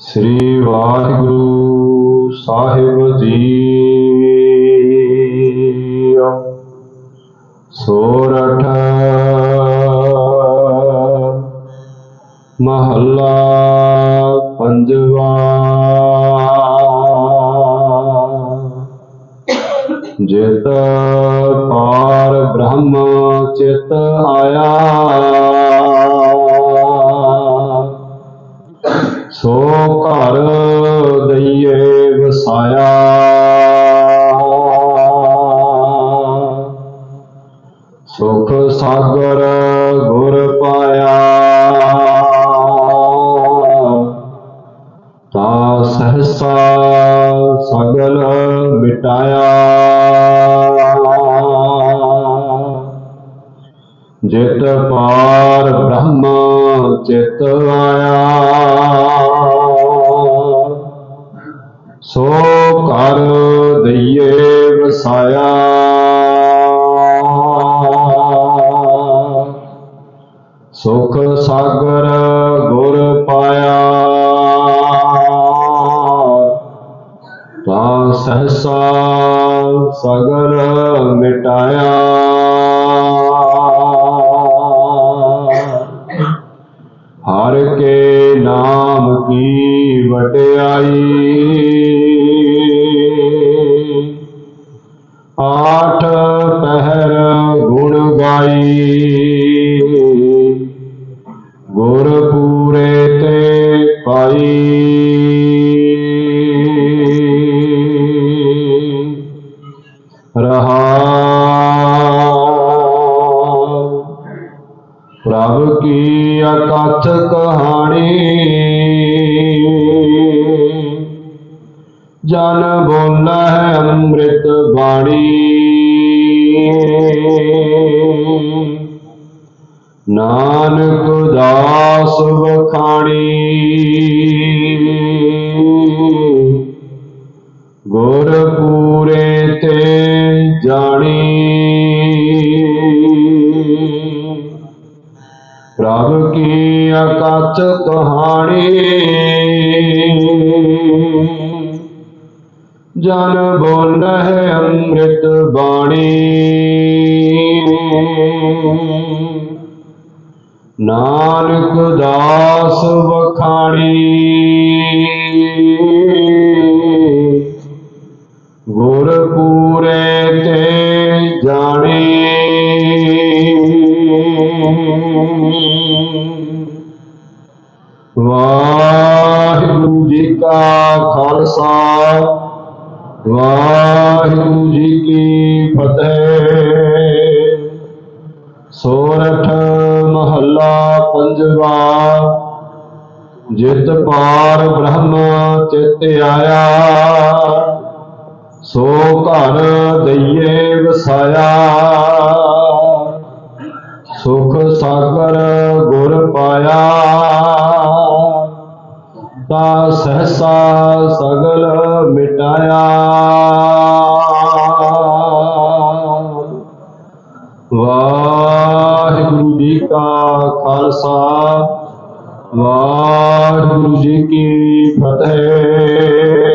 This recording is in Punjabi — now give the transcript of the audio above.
ਸ੍ਰੀ ਵਾਹਿਗੁਰੂ ਸਾਹਿਬ ਜੀ। ਸੋਰਠ ਮਹੱਲਾ ਪੰਜਵਾ। ਜਿਤ ਪਾਰ ਬ੍ਰਹਮ ਚਿਤ ਆਇਆ। ਸੋ ਘਰ ਦਈਏ ਵਸਾਇਆ। ਸੁਖ ਸਾਗਰ ਗੁਰ ਪਾਇਆ। ਤਾ ਸਹਸਾ ਸਗਲ ਮਿਟਾਇਆ। ਜਿਤ ਪਾਰ ਬ੍ਰਹਮਾ ਚਿਤ ਆਇਆ। ਸੋ ਘਰ ਦਈਏ ਵਸਾਇਆ। ਸੁਖ ਸਾਗਰ ਗੁਰ ਪਾਇਆ। ਤਾ ਸਹਸਾ ਸਗਲ ਮਿਟਾਇਆ। ਕੇ ਨਾਮ ਕੀ ਵਡਿਆਈ ਪ੍ਰਭ ਕੀ ਅਕਥ ਕਹਾਣੀ? ਜਨ ਬੋਲਾ ਹੈ ਅੰਮ੍ਰਿਤ ਬਾਣੀ। ਨਾਨਕ ਦਾਸ ਵਖਾਣੀ। ਅਕਥ ਕਹਾਣੀ। ਜਨ ਬੋਲਹਿ ਅੰਮ੍ਰਿਤ ਬਾਣੀ। ਨਾਨਕ ਦਾਸ ਵਖਾਣੀ। ਗੁਰ ਪੂਰੇ ਤੇ ਜਾਣੀ। ਵਾਹਿਗੁਰੂ ਜੀ ਕਾ ਖਾਲਸਾ, ਵਾਹਿਗੁਰੂ ਜੀ ਕੀ ਫਤਿਹ। ਸੋਰਠ ਮਹੱਲਾ ਪੰਜਵਾ, ਜਿਤ ਪਾਰ ਬ੍ਰਹਮ ਚਿਤ ਆਇਆ, ਸੋ ਘਰ ਦਈਏ ਵਸਾਇਆ। ਸੁਖ ਸਾਗਰ ਗੁਰ ਪਾਇਆ। ਤਾ ਸਹਸਾ ਸਗਲ ਮਿਟਾਇਆ। ਵਾਹਿਗੁਰੂ ਜੀ ਕਾ ਖਾਲਸਾ ਵਾਹਿਗੁਰੂ ਜੀ ਕੀ ਫਤਿਹ।